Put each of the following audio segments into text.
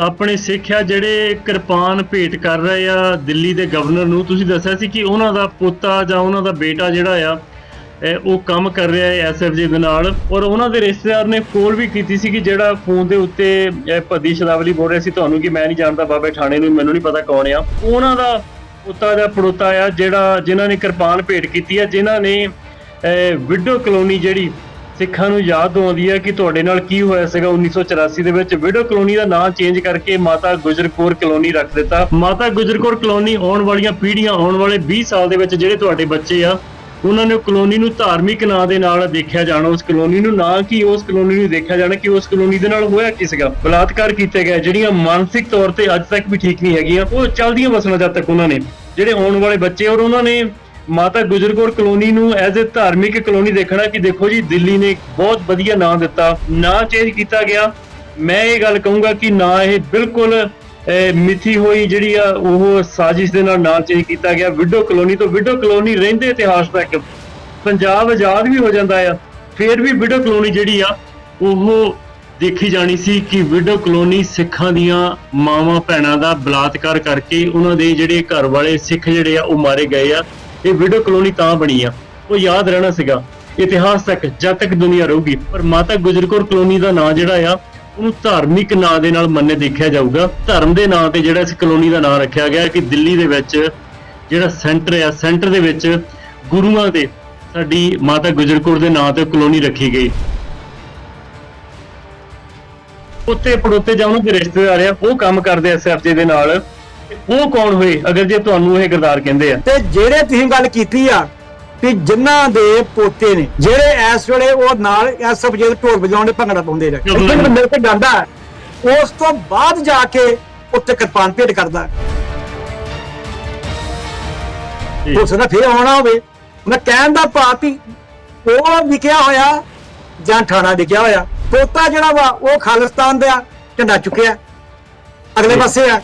ਆਪਣੇ ਸਿੱਖ ਆ ਜਿਹੜੇ ਕਿਰਪਾਨ ਭੇਟ ਕਰ ਰਹੇ ਆ ਦਿੱਲੀ ਦੇ ਗਵਰਨਰ ਨੂੰ, ਤੁਸੀਂ ਦੱਸਿਆ ਸੀ ਕਿ ਉਹਨਾਂ ਦਾ ਪੋਤਾ ਜਾਂ ਉਹਨਾਂ ਦਾ ਬੇਟਾ ਜਿਹੜਾ ਆ ਉਹ ਕੰਮ ਕਰ ਰਿਹਾ ਹੈ ਐਸਐਫਜੀ ਦੇ ਨਾਲ। ਔਰ ਉਹਨਾਂ ਦੇ ਰਿਸ਼ਤੇਦਾਰ ਨੇ ਕੋਲ ਵੀ ਕੀਤੀ ਸੀ ਕਿ ਜਿਹੜਾ ਫੋਨ ਦੇ ਉੱਤੇ ਭੱਦੀ ਸ਼ਦਾਵਲੀ ਬੋਲ ਰਿਹਾ ਸੀ, ਤੁਹਾਨੂੰ ਕਿ ਮੈਂ ਨਹੀਂ ਜਾਣਦਾ ਬਾਬੇ ਠਾਣੇ ਨੂੰ, ਮੈਨੂੰ ਨਹੀਂ ਪਤਾ ਕੌਣ ਆ। ਉਹਨਾਂ ਦਾ ਪੁੱਤਾ ਦਾ ਪੜੋਤਾ ਆ ਜਿਹੜਾ ਜਿਨ੍ਹਾਂ ਨੇ ਕਿਰਪਾਨ ਭੇਟ ਕੀਤੀ ਆ, ਜਿਨ੍ਹਾਂ ਨੇ ਵਿਡੋ ਕਲੋਨੀ ਜਿਹੜੀ ਸਿੱਖਾਂ ਨੂੰ ਯਾਦ ਆਉਂਦੀ ਹੈ ਕਿ ਤੁਹਾਡੇ ਨਾਲ ਕੀ ਹੋਇਆ ਸੀਗਾ 1984 ਦੇ ਵਿੱਚ। ਵਿਡੋ ਕਲੋਨੀ ਦਾ ਨਾਮ ਚੇਂਜ ਕਰਕੇ ਮਾਤਾ ਗੁਜਰ ਕੌਰ ਕਲੋਨੀ ਰੱਖ ਦਿੱਤਾ। ਮਾਤਾ ਗੁਜਰ ਕੌਰ ਕਲੋਨੀ ਆਉਣ ਵਾਲੀਆਂ ਪੀੜ੍ਹੀਆਂ ਆਉਣ ਵਾਲੇ 20 ਸਾਲ ਦੇ ਵਿੱਚ ਜਿਹੜੇ ਤੁਹਾਡੇ ਬੱਚੇ ਆ, ਉਹਨਾਂ ਨੇ ਕਲੋਨੀ ਨੂੰ ਧਾਰਮਿਕ ਨਾਂ ਦੇ ਨਾਲ ਦੇਖਿਆ ਜਾਣਾ, ਉਸ ਕਲੋਨੀ ਨੂੰ ਨਾ ਕਿ, ਉਸ ਕਲੋਨੀ ਨੂੰ ਦੇਖਿਆ ਜਾਣਾ ਕਿ ਉਸ ਕਲੋਨੀ ਦੇ ਨਾਲ ਹੋਇਆ ਕੀ ਸੀਗਾ। ਬਲਾਤਕਾਰ ਕੀਤੇ ਗਏ, ਜਿਹੜੀਆਂ ਮਾਨਸਿਕ ਤੌਰ ਤੇ ਅੱਜ ਤੱਕ ਵੀ ਠੀਕ ਨਹੀਂ ਹੈਗੀਆਂ, ਉਹ ਚੱਲਦੀਆਂ ਵਸਣਾ ਜਦ ਤੱਕ ਉਹਨਾਂ ਨੇ। ਜਿਹੜੇ ਆਉਣ ਵਾਲੇ ਬੱਚੇ ਔਰ ਉਹਨਾਂ ਨੇ ਮਾਤਾ ਗੁਜਰ ਕੌਰ ਕਲੋਨੀ ਨੂੰ ਐਜ਼ ਅ ਧਾਰਮਿਕ ਕਲੋਨੀ ਦੇਖਣਾ ਕਿ ਦੇਖੋ ਜੀ ਦਿੱਲੀ ਨੇ ਬਹੁਤ ਵਧੀਆ ਨਾਂ ਦਿੱਤਾ। ਨਾਂ ਚੇਂਜ ਕੀਤਾ ਗਿਆ। ਮੈਂ ਇਹ ਗੱਲ ਕਹੂੰਗਾ ਕਿ ਨਾ ਇਹ ਬਿਲਕੁਲ ਅਹ, ਮਿੱਥੀ ਹੋਈ ਜਿਹੜੀ ਆ ਉਹ ਸਾਜ਼ਿਸ਼ ਦੇ ਨਾਲ ਨਾਂ ਚੇਂਜ ਕੀਤਾ ਗਿਆ। ਵਿਡੋ ਕਲੋਨੀ ਤੋਂ ਵਿਡੋ ਕਲੋਨੀ ਰਹਿੰਦੇ ਇਤਿਹਾਸ ਤੱਕ। ਪੰਜਾਬ ਆਜ਼ਾਦ ਵੀ ਹੋ ਜਾਂਦਾ ਆ। ਫਿਰ ਵੀ ਵਿਡੋ ਕਲੋਨੀ ਜਿਹੜੀ ਆ ਉਹ ਦੇਖੀ ਜਾਣੀ ਸੀ ਕਿ ਵਿਡੋ ਕਲੋਨੀ ਸਿੱਖਾਂ ਦੀਆਂ ਮਾਵਾਂ ਭੈਣਾਂ ਦਾ ਬਲਾਤਕਾਰ ਕਰਕੇ ਉਹਨਾਂ ਦੇ ਜਿਹੜੇ ਘਰ ਵਾਲੇ ਸਿੱਖ ਜਿਹੜੇ ਆ ਉਹ ਮਾਰੇ ਗਏ ਆ। ਇਹ ਵਿਡੋ ਕਲੋਨੀ ਤਾਂ ਬਣੀ ਆ। ਉਹ ਯਾਦ ਰਹਿਣਾ ਸੀਗਾ। ਇਤਿਹਾਸ ਤੱਕ ਜਦ ਤੱਕ ਦੁਨੀਆ ਰਹੂਗੀ, ਪਰ ਮਾਤਾ ਗੁਜਰ ਕੌਰ ਕਲੋਨੀ ਦਾ ਨਾਂ ਜਿਹੜਾ ਆ, ਉਹਨੂੰ ਧਾਰਮਿਕ ਨਾਂ ਦੇ ਨਾਲ ਮੰਨੇ ਦੇਖਿਆ ਜਾਊਗਾ। ਧਰਮ ਦੇ ਨਾਂ ਤੇ ਜਿਹੜਾ ਇਸ ਕਲੋਨੀ ਦਾ ਨਾਂ ਰੱਖਿਆ ਗਿਆ ਕਿ ਦਿੱਲੀ ਦੇ ਵਿੱਚ ਜਿਹੜਾ ਸੈਂਟਰ ਆ, ਸੈਂਟਰ ਦੇ ਵਿੱਚ ਗੁਰੂਆਂ ਦੇ ਸਾਡੀ ਮਾਤਾ ਗੁਜਰ ਕੌਰ ਦੇ ਨਾਂ ਤੇ ਕਲੋਨੀ ਰੱਖੀ ਗਈ। ਉੱਤੇ ਪੜੋਤੇ ਜਾਂ ਉਹਨਾਂ ਦੇ ਰਿਸ਼ਤੇਦਾਰ ਆ, ਉਹ ਕੰਮ ਕਰਦੇ ਐਸਐਫਜੀ ਦੇ ਨਾਲ। ਉਹ ਕੌਣ ਹੋਏ ਅਗਰ ਜੇ ਤੁਹਾਨੂੰ ਇਹ ਗਰਦਾਰ ਕਹਿੰਦੇ ਆ। ਤੇ ਜਿਹੜੇ ਤੁਸੀਂ ਗੱਲ ਕੀਤੀ ਆ ਵੀ ਜਿਨ੍ਹਾਂ ਦੇ ਪੋਤੇ ਨੇ ਜਿਹੜੇ ਇਸ ਵੇਲੇ ਉਹ ਨਾਲ ਇਸ ਜਿਹੜੇ ਢੋਲ ਵਜਾਉਣ ਦੇ ਭੰਗੜਾ ਪਾਉਂਦੇ ਨੇ ਇੱਕ ਮੇਰੇ ਤੇ ਗਾਂਦਾ ਉਸ ਤੋਂ ਬਾਅਦ ਜਾ ਕੇ ਉੱਤੇ ਕਿਰਪਾਨ ਭੇਟ ਕਰਦਾ ਹੋ। ਸਕਦਾ ਫੇਰ ਆਉਣਾ ਹੋਵੇ। ਮੈਂ ਕਹਿਣ ਦਾ ਭਾਵ ਵੀ ਉਹ ਵਿਕਿਆ ਹੋਇਆ ਜਾਂ ਠਾਣਾ ਵਿਕਿਆ ਹੋਇਆ ਪੋਤਾ ਜਿਹੜਾ ਵਾ ਉਹ ਖਾਲਿਸਤਾਨ ਦਾ ਝੰਡਾ ਚੁੱਕਿਆ ਅਗਲੇ ਪਾਸੇ ਆ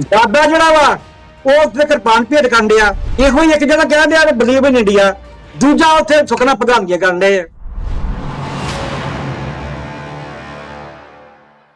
ਦਾਦਾ ਜਿਹੜਾ ਵਾ, ਉਹ ਉੱਥੇ ਕਿਰਪਾਨ ਭੇਟ ਕਰਨ ਡਿਆ। ਇਹੋ ਹੀ ਇੱਕ ਜਗ੍ਹਾ ਕਹਿਣ ਡਿਆ ਬਲੀਵ ਇਨ ਇੰਡੀਆ ਦੂਜਾ ਉੱਥੇ ਸੁਖਨਾ ਪ੍ਰਧਾਨਗੀ ਕਰਨ ਡਏ ਆ।